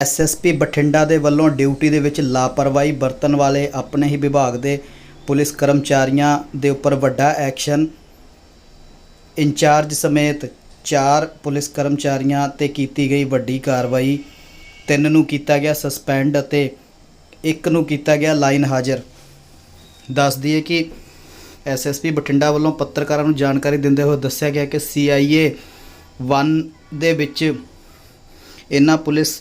SSP Bathinda ਦੇ ਵੱਲੋਂ duty ਦੇ ਵਿੱਚ ਲਾਪਰਵਾਹੀ ਵਰਤਣ ਵਾਲੇ ਆਪਣੇ ਹੀ ਵਿਭਾਗ ਦੇ ਪੁਲਿਸ ਕਰਮਚਾਰੀਆਂ ਦੇ ਉੱਪਰ ਵੱਡਾ ਐਕਸ਼ਨ। ਇੰਚਾਰਜ ਸਮੇਤ ਚਾਰ ਪੁਲਿਸ ਕਰਮਚਾਰੀਆਂ ਤੇ ਕੀਤੀ ਗਈ ਵੱਡੀ ਕਾਰਵਾਈ। ਤਿੰਨ ਨੂੰ ਕੀਤਾ ਗਿਆ ਸਸਪੈਂਡ ਅਤੇ ਇੱਕ ਨੂੰ ਕੀਤਾ ਗਿਆ ਲਾਈਨ ਹਾਜ਼ਰ। ਦੱਸ ਦਈਏ ਕਿ ਐਸਐਸਪੀ ਬਠਿੰਡਾ ਵੱਲੋਂ ਪੱਤਰਕਾਰਾਂ ਨੂੰ ਜਾਣਕਾਰੀ ਦਿੰਦੇ ਹੋਏ ਦੱਸਿਆ ਗਿਆ ਕਿ ਸੀਆਈਏ 1 ਦੇ ਵਿੱਚ ਇਹਨਾਂ ਪੁਲਿਸ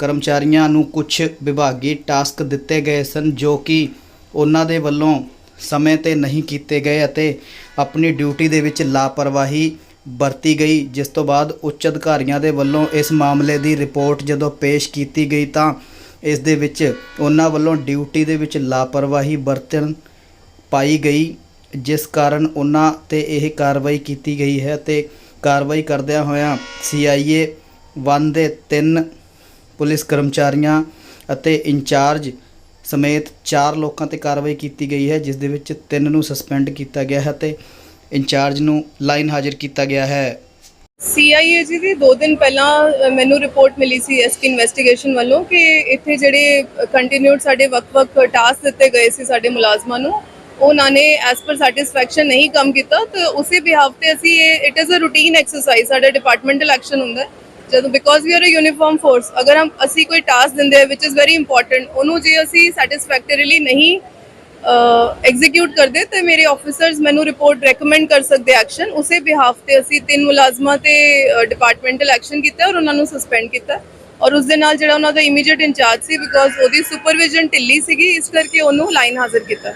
ਕਰਮਚਾਰੀਆਂ ਨੂੰ ਕੁਝ ਵਿਭਾਗੀ ਟਾਸਕ ਦਿੱਤੇ ਗਏ ਸਨ, ਜੋ ਕਿ ਉਹਨਾਂ ਦੇ ਵੱਲੋਂ ਸਮੇਂ ਤੇ ਨਹੀਂ ਕੀਤੇ ਗਏ ਅਤੇ ਆਪਣੀ ਡਿਊਟੀ ਦੇ ਵਿੱਚ ਲਾਪਰਵਾਹੀ ਵਰਤੀ ਗਈ, ਜਿਸ ਤੋਂ ਬਾਅਦ ਉੱਚ ਅਧਿਕਾਰੀਆਂ ਦੇ ਵੱਲੋਂ ਇਸ ਮਾਮਲੇ ਦੀ ਰਿਪੋਰਟ ਜਦੋਂ ਪੇਸ਼ ਕੀਤੀ ਗਈ ਤਾਂ ਇਸ ਦੇ ਵਿੱਚ ਉਹਨਾਂ ਵੱਲੋਂ ਡਿਊਟੀ ਦੇ ਵਿੱਚ ਲਾਪਰਵਾਹੀ ਵਰਤਣ ਪਾਈ ਗਈ, ਜਿਸ ਕਾਰਨ ਉਹਨਾਂ ਤੇ ਇਹ ਕਾਰਵਾਈ ਕੀਤੀ ਗਈ ਹੈ ਤੇ ਕਾਰਵਾਈ ਕਰਦਿਆਂ ਹੋਇਆਂ ਸੀਆਈਏ 1 ਦੇ ਤਿੰਨ ਪੁਲਿਸ ਕਰਮਚਾਰੀਆਂ ਅਤੇ ਇੰਚਾਰਜ ਸਮੇਤ ਚਾਰ ਲੋਕਾਂ ਤੇ ਕਾਰਵਾਈ ਕੀਤੀ ਗਈ ਹੈ, ਜਿਸ ਦੇ ਵਿੱਚ ਤਿੰਨ ਨੂੰ ਸਸਪੈਂਡ ਕੀਤਾ ਗਿਆ ਹੈ ਤੇ ਇੰਚਾਰਜ ਨੂੰ ਲਾਈਨ ਹਾਜ਼ਰ ਕੀਤਾ ਗਿਆ ਹੈ। ਸੀਆਈਏ ਜੀ ਦੀ 2 ਦਿਨ ਪਹਿਲਾਂ ਮੈਨੂੰ ਰਿਪੋਰਟ ਮਿਲੀ ਸੀ ਐਸਟੀ ਇਨਵੈਸਟੀਗੇਸ਼ਨ ਵੱਲੋਂ ਕਿ ਇੱਥੇ ਜਿਹੜੇ ਕੰਟੀਨਿਊਡ ਸਾਡੇ ਵੱਖ-ਵੱਖ ਟਾਸਕ ਦਿੱਤੇ ਗਏ ਸੀ ਸਾਡੇ ਮੁਲਾਜ਼ਮਾਂ ਨੂੰ। ਉਹਨਾਂ ਨੇ ਐਸ ਪਰ ਸੈਟੀਸਫੈਕਸ਼ਨ ਨਹੀਂ ਕੰਮ ਕੀਤਾ, ਤੇ ਉਸੇ ਬਿਹਾਫ ਤੇ ਅਸੀਂ ਇਹ it is a routine exercise ਸਾਡਾ ਡਿਪਾਰਟਮੈਂਟਲ ਐਕਸ਼ਨ ਹੁੰਦਾ ਹੈ। ਜਦੋਂ because we are a uniform force ਅਗਰ ਹਮ ਅਸੀਂ ਕੋਈ ਟਾਸਕ ਦਿੰਦੇ ਆ ਵਿਚ ਇਜ਼ ਵੈਰੀ ਇੰਪੋਰਟੈਂਟ ਉਹਨੂੰ ਜੇ ਅਸੀਂ ਸੈਟੀਸਫੈਕਟਰੀਲੀ ਨਹੀਂ ਐਗਜ਼ੀਕਿਊਟ ਕਰਦੇ, ਤੇ ਮੇਰੇ ਆਫੀਸਰਸ ਮੈਨੂੰ ਰਿਪੋਰਟ ਰეკਮੈਂਡ ਕਰ ਸਕਦੇ ਐਕਸ਼ਨ ਉਸੇ ਬਿਹਾਫ ਤੇ ਅਸੀਂ ਤਿੰਨ ਮੁਲਾਜ਼ਮਾਂ ਤੇ ਡਿਪਾਰਟਮੈਂਟਲ ਐਕਸ਼ਨ ਕੀਤਾ ਔਰ ਉਹਨਾਂ ਨੂੰ ਸਸਪੈਂਡ ਕੀਤਾ। ਔਰ ਉਸ ਦੇ ਨਾਲ ਜਿਹੜਾ ਉਹਨਾਂ ਦਾ ਇਮੀਡੀਏਟ ਇੰਚਾਰਜ ਸੀ ਬਿਕੋਜ਼ ਉਹਦੀ ਸੁਪਰਵਿਜ਼ਨ ਢਿੱਲੀ ਸੀਗੀ, ਇਸ ਕਰਕੇ ਉਹਨੂੰ ਲਾਈਨ ਹਾਜ਼ਰ ਕੀਤਾ।